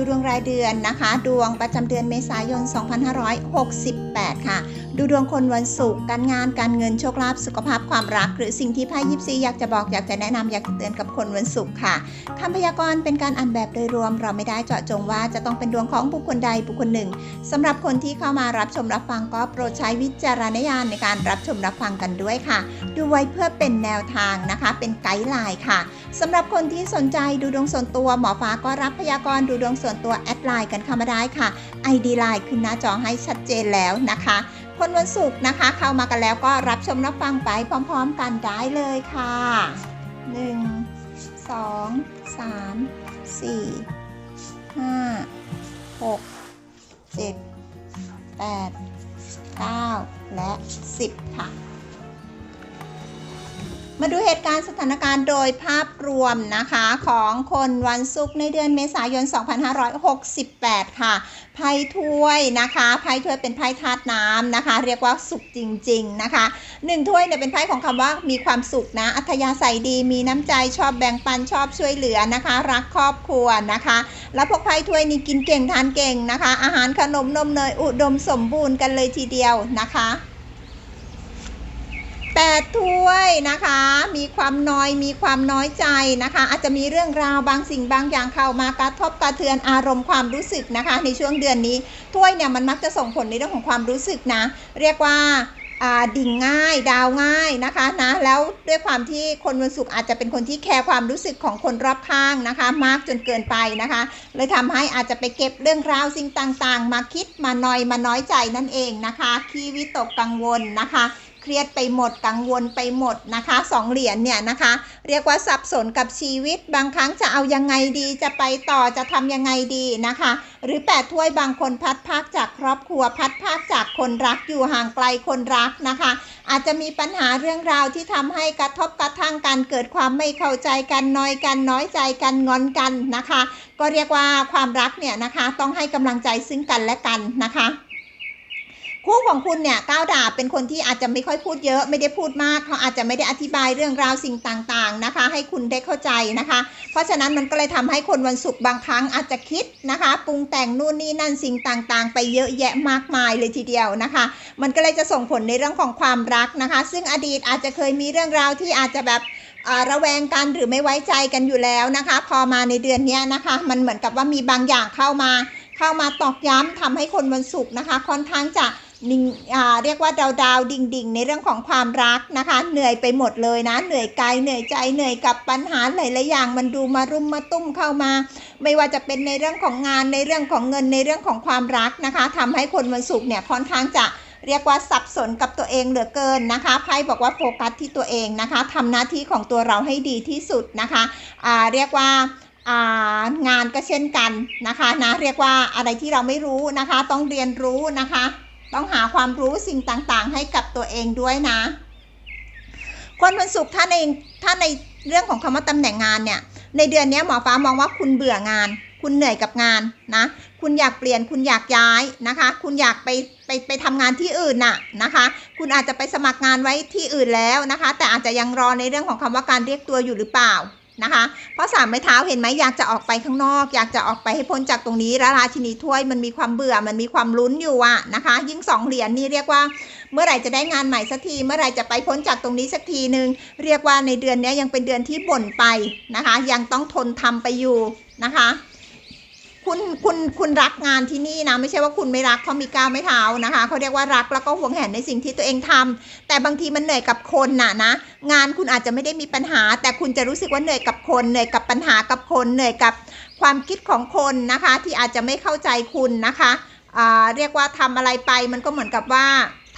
ดูดวงรายเดือนนะคะ ดวงประจำเดือนเมษายน 2568 ค่ะ ดูดวงคนวันศุกร์การงานการเงินโชคลาภสุขภาพความรัก หรือสิ่งที่ไพ่ยิปซีอยากจะบอกอยากจะแนะนำอยากจะเตือนกับคนวันศุกร์ค่ะคำพยากรณ์เป็นการอ่านแบบโดยรวม เราไม่ได้เจาะจงว่าจะต้องเป็นดวงของบุคคลใดบุคคลหนึ่งสำหรับคนที่เข้ามารับชมรับฟังก็โปรดใช้วิจารณญาณในการรับชมรับฟังกันด้วยค่ะ ดูไว้เพื่อเป็นแนวทางนะคะ เป็นไกด์ไลน์ค่ะสำหรับคนที่สนใจดูดวงส่วนตัวหมอฟ้าก็รับพยากรณ์ดูดวงส่วนตัวแอดไลน์กันเข้ามาได้ค่ะ ID ไลน์ขึ้นหน้าจอให้ชัดเจนแล้วนะคะ คนวันศุกร์นะคะ เข้ามากันแล้วก็รับชมรับฟังไปพร้อมๆกันได้เลยค่ะ 1 2 3 4 5 6 7 8 9 และ 10 ค่ะ มาดูเหตุการณ์สถานการณ์โดยภาพรวมนะคะของคนวันศุกร์ในเดือนเมษายน 2568 ค่ะ ไพ่ถ้วยนะคะ ไพ่ถ้วยเป็นไพ่ธาตุน้ำนะคะ เรียกว่าสุขจริง ๆ นะคะหนึ่งถ้วยเนี่ยเป็นไพ่ของคำว่ามีความสุขนะ อัธยาศัยดี มีน้ำใจ ชอบแบ่งปัน ชอบช่วยเหลือนะคะ รักครอบครัวนะคะ แล้วพวกไพ่ถ้วยนี่กินเก่งทานเก่งนะคะ อาหารขนมนมเนยอุดมสมบูรณ์กันเลยทีเดียวนะคะ แต่ถ้วยนะคะ มีความน้อยมีความน้อยใจนะคะ อาจจะมีเรื่องราวบางสิ่งบางอย่างเข้ามากระทบกระเทือนอารมณ์ความรู้สึกนะคะ ในช่วงเดือนนี้ถ้วยเนี่ยมันมักจะส่งผลในเรื่องของความรู้สึกนะ เรียกว่าดิ่งง่ายดาวง่ายนะคะนะแล้วด้วยความที่คนวันศุกร์อาจจะเป็นคนที่แคร์ความรู้สึกของคนรอบข้างนะคะ มากจนเกินไปนะคะ เลยทำให้อาจจะไปเก็บเรื่องราวสิ่งต่างๆ มาคิดมาหน่อยมาน้อยใจนั่นเองนะคะขี้วิตกกังวลนะคะ รียดไปหมดกังวลไปหมดนะคะสองเหรียญเนี่ยนะคะ เรียกว่าสับสนกับชีวิตบางครั้งจะเอายังไงดีจะไปต่อจะทำยังไงดีนะคะ หรือแปดถ้วยบางคนพัดภาคจากครอบครัวพัดภาคจากคนรักอยู่ห่างไกลคนรักนะคะ อาจจะมีปัญหาเรื่องราวที่ทำให้กระทบกระทั่งกันเกิดความไม่เข้าใจกันน้อยกันน้อยใจกันงอนกันนะคะ ก็เรียกว่าความรักเนี่ยนะคะ ต้องให้กำลังใจซึ่งกันและกันนะคะ คู่ของคุณเนี่ยก้าวดาบเป็นคนที่อาจจะไม่ค่อยพูดเยอะไม่ได้พูดมากเขาอาจจะไม่ได้อธิบายเรื่องราวสิ่งต่างๆนะคะ ให้คุณได้เข้าใจนะคะ เพราะฉะนั้นมันก็เลยทำให้คนวันศุกร์บางครั้งอาจจะคิดนะคะปรุงแต่งนู่นนี่นั่นสิ่งต่างๆ ไปเยอะแยะมากมายเลยทีเดียวนะคะ มันก็เลยจะส่งผลในเรื่องของความรักนะคะ ซึ่งอดีตอาจจะเคยมีเรื่องราวที่อาจจะแบบระแวงกันหรือไม่ไว้ใจกันอยู่แล้วนะคะ พอมาในเดือนนี้นะคะ มันเหมือนกับว่ามีบางอย่างเข้ามา เข้ามาตอกย้ำทำให้คนวันศุกร์นะคะ ค่อนข้างจะ นิ่งเรียกว่าดาวดาวดิ่งดิ่งในเรื่องของความรักนะคะ เหนื่อยไปหมดเลยนะ เหนื่อยกายเหนื่อยใจเหนื่อยกับปัญหาหลายๆอย่าง มันดูมารุมมาตุ้มเข้ามา ไม่ว่าจะเป็นในเรื่องของงานในเรื่องของเงินในเรื่องของความรักนะคะทำให้คนวันศุกร์เนี่ยค่อนข้างจะเรียกว่าสับสนกับตัวเองเหลือเกินนะคะไพ่บอกว่าโฟกัสที่ตัวเองนะคะทำหน้าที่ของตัวเราให้ดีที่สุดนะคะะเรียกว่างานก็เช่นกันนะคะนะเรียกว่าอะไรที่เราไม่รู้นะคะ ต้องเรียนรู้นะคะ ต้องหาความรู้สิ่งต่างๆ ให้กับตัวเองด้วยนะ คนวันศุกร์ถ้าในถ้าในเรื่องของคำว่าตำแหน่งงานเนี่ยในเดือนนี้หมอฟ้ามองว่าคุณเบื่องาน คุณเหนื่อยกับงานนะ คุณอยากเปลี่ยนคุณอยากย้ายนะคะ คุณอยากไปไปไปทำงานที่อื่นน่ะนะคะ คุณอาจจะไปสมัครงานไว้ที่อื่นแล้วนะคะ แต่อาจจะยังรอในเรื่องของคำว่าการเรียกตัวอยู่หรือเปล่า นะคะ เพราะสามไม้เท้าเห็นไหมอยากจะออกไปข้างนอก อยากจะออกไปให้พ้นจากตรงนี้แล้วราชินีถ้วยมันมีความเบื่อมันมีความลุ้นอยู่อะนะคะ ยิ่งสองเหรียญนี่เรียกว่า เมื่อไหร่จะได้งานใหม่สักที เมื่อไหร่จะไปพ้นจากตรงนี้สักทีหนึ่งเรียกว่าในเดือนนี้ยังเป็นเดือนที่บ่นไปนะคะ ยังต้องทนทำไปอยู่นะคะ คุณคุณคุณรักงานที่นี่นะไม่ใช่ว่าคุณไม่รักเขามีก้าวไม่เท้านะคะเขาเรียกว่ารักแล้วก็ห่วงแหนในสิ่งที่ตัวเองทำแต่บางทีมันเหนื่อยกับคนน่ะนะงานคุณอาจจะไม่ได้มีปัญหา แต่คุณจะรู้สึกว่าเหนื่อยกับคนเหนื่อยกับปัญหากับคนเหนื่อยกับความคิดของคนนะคะ ที่อาจจะไม่เข้าใจคุณนะคะเรียกว่าทำอะไรไปมันก็เหมือนกับว่า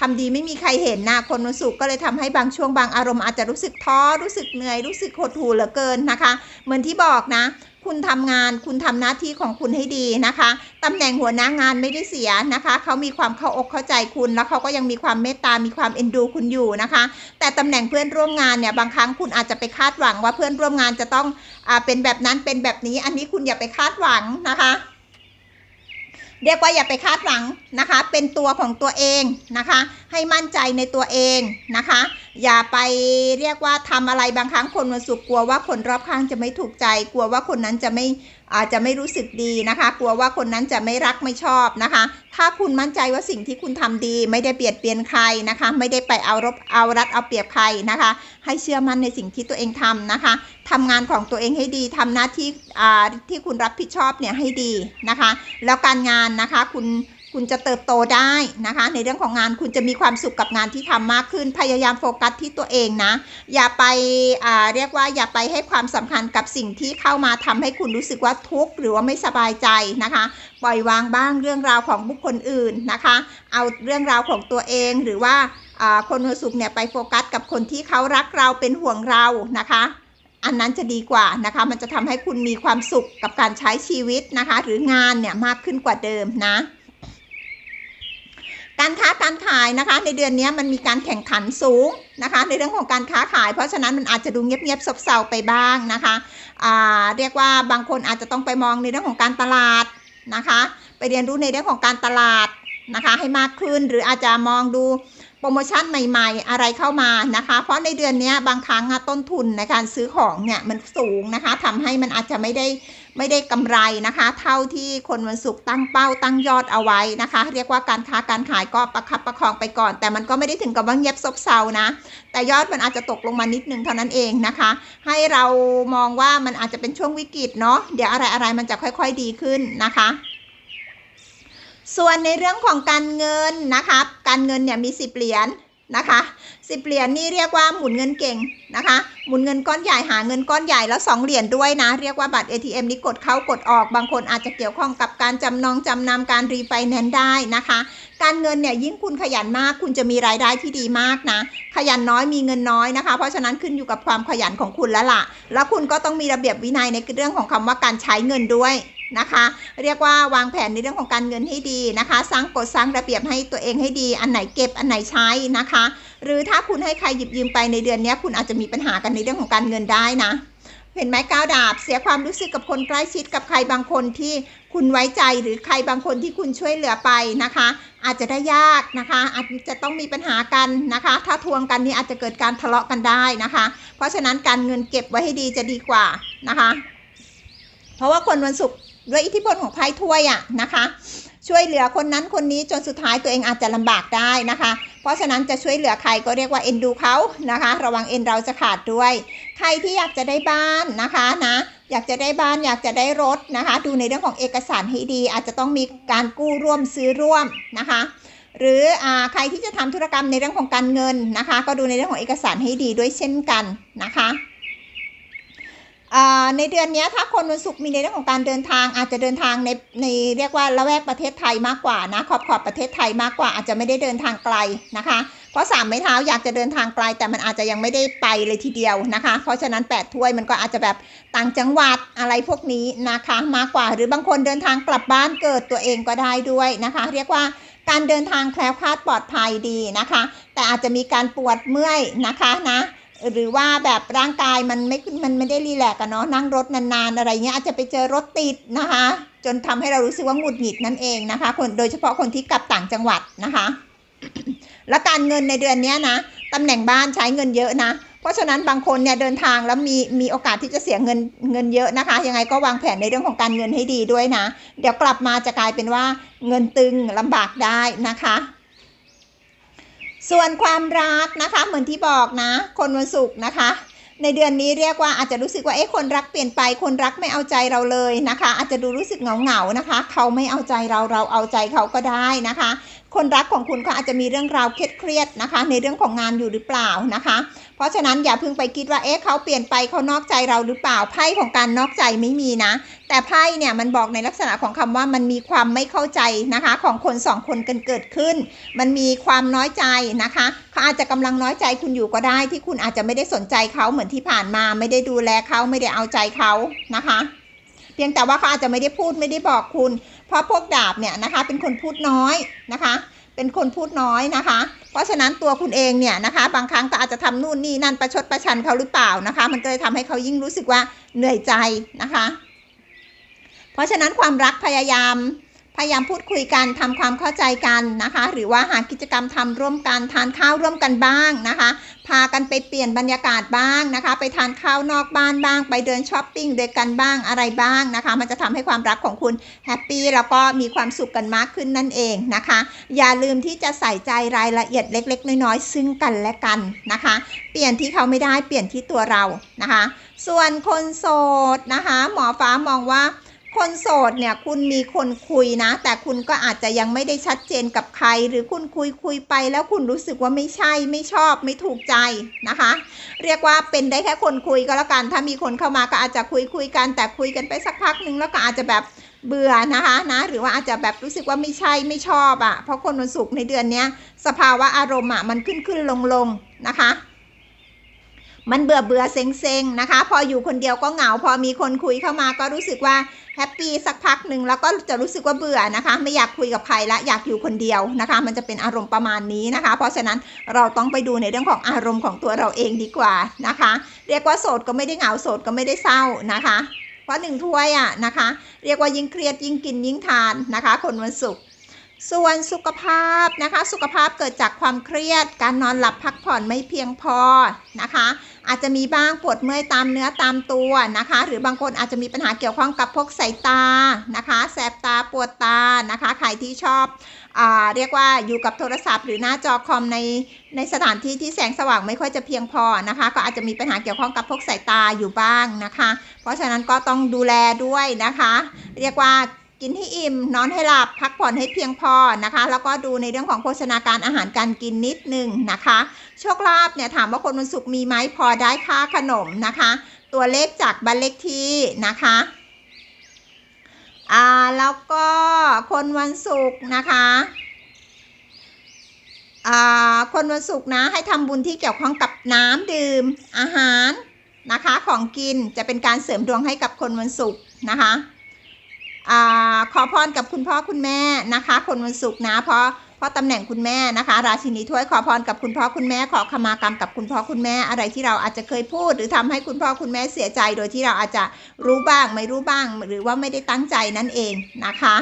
ทำดีไม่มีใครเห็นนะคนวันศุกร์ก็เลยทำให้บางช่วงบางอารมณ์อาจจะรู้สึกท้อรู้สึกเหนื่อยรู้สึกหดหู่เหลือเกินนะคะ เหมือนที่บอกนะ คุณทำงานคุณทำหน้าที่ของคุณให้ดีนะคะตำแหน่งหัวหน้างานไม่ได้เสียนะคะเขามีความเข้าอกเข้าใจคุณแล้วเขาก็ยังมีความเมตตา มีความเอ็นดูคุณอยู่นะคะ แต่ตำแหน่งเพื่อนร่วมงานเนี่ยบางครั้งคุณอาจจะไปคาดหวังว่าเพื่อนร่วมงานจะต้องอเป็นแบบนั้นเป็นแบบนี้ อันนี้คุณอย่าไปคาดหวังนะคะ เรียกว่าอย่าไปคาดหวังนะคะ เป็นตัวของตัวเองนะคะ ให้มั่นใจในตัวเองนะคะ อย่าไปเรียกว่าทำอะไรบางครั้งคนมันสุขกลัวว่าคนรอบข้างจะไม่ถูกใจ กลัวว่าคนนั้นจะไม่ อาจจะไม่รู้สึกดีนะคะ กลัวว่าคนนั้นจะไม่รักไม่ชอบนะคะ ถ้าคุณมั่นใจว่าสิ่งที่คุณทำดี ไม่ได้เบียดเบียนใครนะคะ ไม่ได้ไปเอารบเอารัดเอาเปรียบใครนะคะ ให้เชื่อมั่นในสิ่งที่ตัวเองทำนะคะทำงานของตัวเองให้ดีทำหน้าที่ที่คุณรับผิดชอบเนี่ยให้ดีนะคะ แล้วการงานนะคะคุณ คุณจะเติบโตได้นะคะ ในเรื่องของงานคุณจะมีความสุขกับงานที่ทำมากขึ้นพยายามโฟกัสที่ตัวเองนะ อย่าไปอ่าเรียกว่าอย่าไปให้ความสำคัญกับสิ่งที่เข้ามาทำให้คุณรู้สึกว่าทุกข์หรือว่าไม่สบายใจนะคะ ปล่อยวางบ้างเรื่องราวของบุคคลอื่นนะคะ เอาเรื่องราวของตัวเองหรือว่าอ่าคนหัวสุขเนี่ยไปโฟกัสกับคนที่เขารักเราเป็นห่วงเรานะคะอันนั้นจะดีกว่านะคะ มันจะทำให้คุณมีความสุขกับการใช้ชีวิตนะคะ หรืองานเนี่ยมากขึ้นกว่าเดิมนะ การค้าการขายนะคะ ในเดือนนี้มันมีการแข่งขันสูงนะคะ ในเรื่องของการค้าขาย เพราะฉะนั้นมันอาจจะดูเงียบๆซบเซาไปบ้างนะคะเรียกว่าบางคนอาจจะต้องไปมองในเรื่องของการตลาดนะคะ ไปเรียนรู้ในเรื่องของการตลาดนะคะ ให้มากขึ้นหรืออาจจะมองดู โปรโมชั่นใหม่ ๆ อะไรเข้ามานะคะ เพราะในเดือนนี้บางครั้งต้นทุนในการซื้อของเนี่ยมันสูงนะคะทำให้มันอาจจะไม่ได้ไม่ได้กำไรนะคะ เท่าที่คนวันศุกร์ตั้งเป้าตั้งยอดเอาไว้นะคะ เรียกว่าการค้าการขายก็ประคับประคองไปก่อน แต่มันก็ไม่ได้ถึงกับว่าเงียบซบเซานะ แต่ยอดมันอาจจะตกลงมานิดนึงเท่านั้นเองนะคะ ให้เรามองว่ามันอาจจะเป็นช่วงวิกฤตเนาะเดี๋ยวอะไรอะไรมันจะค่อย ๆดีขึ้นนะคะ ส่วนในเรื่องของการเงินนะคะการเงินเนี่ยมีสิบเหรียญนะคะสิบเหรียญนี่เรียกว่าหมุนเงินเก่งนะคะ หมุนเงินก้อนใหญ่หาเงินก้อนใหญ่แล้ว 2 เหรียญด้วยนะ เรียกว่าบัตร ATM นี้กดเข้ากดออก บางคนอาจจะเกี่ยวข้องกับการจำนองจำนำการรีไฟแนนซ์ได้นะคะ การเงินเนี่ยยิ่งคุณขยันมาก คุณจะมีรายได้ที่ดีมากนะ ขยันน้อยมีเงินน้อยนะคะ เพราะฉะนั้นขึ้นอยู่กับความขยันของคุณแล้วล่ะ แล้วคุณก็ต้องมีระเบียบวินัยในเรื่องของคำว่าการใช้เงินด้วย นะคะ เรียกว่าวางแผนในเรื่องของการเงินให้ดีนะคะ สร้างกฎสร้างระเบียบให้ตัวเองให้ดี อันไหนเก็บอันไหนใช้นะคะ หรือถ้าคุณให้ใครหยิบยืมไปในเดือนนี้คุณอาจจะมีปัญหากันในเรื่องของการเงินได้นะเห็นไหมก้าวดาบ เสียความรู้สึกกับคนใกล้ชิดกับใครบางคนที่คุณไว้ใจหรือใครบางคนที่คุณช่วยเหลือไปนะคะ อาจจะได้ยากนะคะ อาจจะต้องมีปัญหากันนะคะ ถ้าทวงกันนี้อาจจะเกิดการทะเลาะกันได้นะคะ เพราะฉะนั้นการเงินเก็บไว้ให้ดีจะดีกว่านะคะ เพราะว่าคนวันศุกร์ ด้วยอิทธิพลของไพ่ถ้วยอะนะคะ ช่วยเหลือคนนั้นคนนี้จนสุดท้ายตัวเองอาจจะลำบากได้นะคะ เพราะฉะนั้นจะช่วยเหลือใครก็เรียกว่าเอ็นดูเขานะคะ ระวังเอ็นเราจะขาดด้วย ใครที่อยากจะได้บ้านนะคะนะอยากจะได้บ้านอยากจะได้รถนะคะ ดูในเรื่องของเอกสารให้ดี อาจจะต้องมีการกู้ร่วมซื้อร่วมนะคะหรืออใครที่จะทำธุรกรรมในเรื่องของการเงินนะคะ ก็ดูในเรื่องของเอกสารให้ดีด้วยเช่นกันนะคะ ในเดือนนี้ถ้าคนวันศุกร์มีในเรื่องของการเดินทาง อาจจะเดินทางในในเรียกว่าละแวกประเทศไทยมากกว่านะขอบขอบประเทศไทยมากกว่า อาจจะไม่ได้เดินทางไกลนะคะ เพราะสามไม้เท้าอยากจะเดินทางไกล แต่มันอาจจะยังไม่ได้ไปเลยทีเดียวนะคะ เพราะฉะนั้นแปดถ้วยมันก็อาจจะแบบต่างจังหวัดอะไรพวกนี้นะคะมากกว่าหรือบางคนเดินทางกลับบ้านเกิดตัวเองก็ได้ด้วยนะคะ เรียกว่าการเดินทางแคล้วคลาดปลอดภัยดีนะคะ แต่อาจจะมีการปวดเมื่อยนะคะนะ หรือว่าแบบร่างกายมันไม่มันไม่ได้รีแลกซ์กันเนาะนั่งรถนานๆอะไรเงี้ยอาจจะไปเจอรถติดนะคะ จนทำให้เรารู้สึกว่าหงุดหงิดนั่นเองนะคะ คนโดยเฉพาะคนที่กลับต่างจังหวัดนะคะ และการเงินในเดือนนี้นะตำแหน่งบ้านใช้เงินเยอะนะ เพราะฉะนั้นบางคนเนี่ยเดินทางแล้วมีมีโอกาสที่จะเสียเงินเงินเยอะนะคะ ยังไงก็วางแผนในเรื่องของการเงินให้ดีด้วยนะ เดี๋ยวกลับมาจะกลายเป็นว่าเงินตึงลำบากได้นะคะ ส่วนความรักนะคะ เหมือนที่บอกนะ คนวันศุกร์นะคะ ในเดือนนี้เรียกว่าอาจจะรู้สึกว่าเอ๊ะคนรักเปลี่ยนไป คนรักไม่เอาใจเราเลยนะคะ อาจจะดูรู้สึกเหงาเหงาๆนะคะ เขาไม่เอาใจเราเราเอาใจเขาก็ได้นะคะ คนรักของคุณเขาอาจจะมีเรื่องราวเครียดๆนะคะ ในเรื่องของงานอยู่หรือเปล่านะคะ เพราะฉะนั้นอย่าเพิ่งไปคิดว่าเอ๊ะเขาเปลี่ยนไปเขานอกใจเราหรือเปล่าไพ่ของการนอกใจไม่มีนะ แต่ไพ่เนี่ยมันบอกในลักษณะของคำว่ามันมีความไม่เข้าใจนะคะ ของคนสองคนกันเกิดขึ้น มันมีความน้อยใจนะคะเขาอาจจะกำลังน้อยใจคุณอยู่ก็ได้ ที่คุณอาจจะไม่ได้สนใจเขาเหมือนที่ผ่านมา ไม่ได้ดูแลเขาไม่ได้เอาใจเขานะคะ เพียงแต่ว่าเขาอาจจะไม่ได้พูดไม่ได้บอกคุณ เพราะพวกดาบเนี่ยนะคะเป็นคนพูดน้อยนะคะ เป็นคนพูดน้อยนะคะ เพราะฉะนั้นตัวคุณเองเนี่ยนะคะบางครั้งก็อาจจะทำนู่นนี่นั่นประชดประชันเขาหรือเปล่านะคะ มันก็เลยทำให้เขายิ่งรู้สึกว่าเหนื่อยใจนะคะ เพราะฉะนั้นความรักพยายาม พยายามพูดคุยกันทำความเข้าใจกันนะคะ หรือว่าหากิจกรรมทำร่วมกันทานข้าวร่วมกันบ้างนะคะ พากันไปเปลี่ยนบรรยากาศบ้างนะคะ ไปทานข้าวนอกบ้านบ้าง ไปเดินช้อปปิ้งด้วยกันบ้างอะไรบ้างนะคะ มันจะทำให้ความรักของคุณแฮปปี้แล้วก็มีความสุขกันมากขึ้นนั่นเองนะคะ อย่าลืมที่จะใส่ใจรายละเอียดเล็ก ๆ น้อยๆซึ่งกันและกันนะคะ เปลี่ยนที่เขาไม่ได้เปลี่ยนที่ตัวเรานะคะ ส่วนคนโสดนะคะ หมอฟ้ามองว่า คนโสดเนี่ยคุณมีคนคุยนะ แต่คุณก็อาจจะยังไม่ได้ชัดเจนกับใคร หรือคุณคุยคุยไปแล้วคุณรู้สึกว่าไม่ใช่ไม่ชอบไม่ถูกใจนะคะ เรียกว่าเป็นได้แค่คนคุยก็แล้วกัน ถ้ามีคนเข้ามาก็อาจจะคุยคุยกัน แต่คุยกันไปสักพักนึงแล้วก็อาจจะแบบเบื่อนะคะนะหรือว่าอาจจะแบบรู้สึกว่าไม่ใช่ไม่ชอบอะ่ะเพราะคนวันศุกร์ในเดือนนี้สภาวะอารมณ์อะ่ะมันขึ้นขึ้นลงลงนะคะ มันเบื่อเบื่อเซ็งเซ็งนะคะ พออยู่คนเดียวก็เหงา พอมีคนคุยเข้ามาก็รู้สึกว่าแฮปปี้สักพักหนึ่งแล้วก็จะรู้สึกว่าเบื่อนะคะ ไม่อยากคุยกับใครละอยากอยู่คนเดียวนะคะ มันจะเป็นอารมณ์ประมาณนี้นะคะ เพราะฉะนั้นเราต้องไปดูในเรื่องของอารมณ์ของตัวเราเองดีกว่านะคะ เรียกว่าโสดก็ไม่ได้เหงาโสดก็ไม่ได้เศร้านะคะ เพราะหนึ่งถ้วยอะนะคะ เรียกว่ายิ่งเครียดยิ่งกินยิ่งทานนะคะ คนวันศุกร์ ส่วนสุขภาพนะคะ สุขภาพเกิดจากความเครียด การนอนหลับพักผ่อนไม่เพียงพอนะคะ อาจจะมีบ้างปวดเมื่อยตามเนื้อตามตัวนะคะ หรือบางคนอาจจะมีปัญหาเกี่ยวข้องกับพวกสายตานะคะ แสบตาปวดตานะคะ ใครที่ชอบอ่าเรียกว่าอยู่กับโทรศัพท์หรือหน้าจอคอมในในสถานที่ที่แสงสว่างไม่ค่อยจะเพียงพอนะคะ ก็อาจจะมีปัญหาเกี่ยวข้องกับพวกสายตาอยู่บ้างนะคะ เพราะฉะนั้นก็ต้องดูแลด้วยนะคะ เรียกว่า กินให้อิ่ม นอนให้หลับ พักผ่อนให้เพียงพอนะคะ แล้วก็ดูในเรื่องของโภชนาการอาหารการกินนิดนึงนะคะ โชคลาภเนี่ยถามว่าคนวันศุกร์มีไหมพอได้ค่าขนมนะคะ ตัวเลขจากบัตรเลขที่นะคะอ่าแล้วก็คนวันศุกร์นะคะอ่าคนวันศุกร์นะให้ทำบุญที่เกี่ยวข้องกับน้ำดื่มอาหารนะคะของกินจะเป็นการเสริมดวงให้กับคนวันศุกร์นะคะ อขอพรกับคุณพ่อคุณแม่นะคะ คนวันศุกร์นะเพราะเพราะตำแหน่งคุณแม่นะคะ ราชินีถ้วยขอพรกับคุณพ่อคุณแม่ ขอขมากรรมกับคุณพ่อคุณแม่ อะไรที่เราอาจจะเคยพูด หรือทำให้คุณพ่อคุณแม่เสียใจ โดยที่เราอาจจะรู้บ้างไม่รู้บ้าง หรือว่าไม่ได้ตั้งใจนั่นเองนะคะ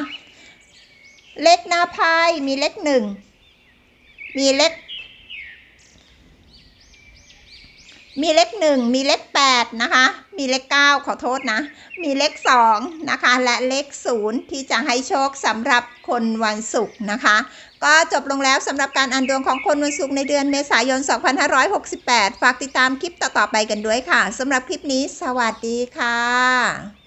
เลขหน้าไพ่มีเลขหนึ่งมีเลขมีเลขหนึ่งมีเลขแปดนะคะ มีเลขเก้าขอโทษนะ มีเลข สองนะคะและเลขศูนย์ที่จะให้โชคสำหรับคนวันศุกร์นะคะ ก็จบลงแล้วสำหรับการอ่านดวงของคนวันศุกร์ในเดือนเมษายน 2568 ฝากติดตามคลิปต่อๆไปกันด้วยค่ะสำหรับคลิปนี้ สวัสดีค่ะ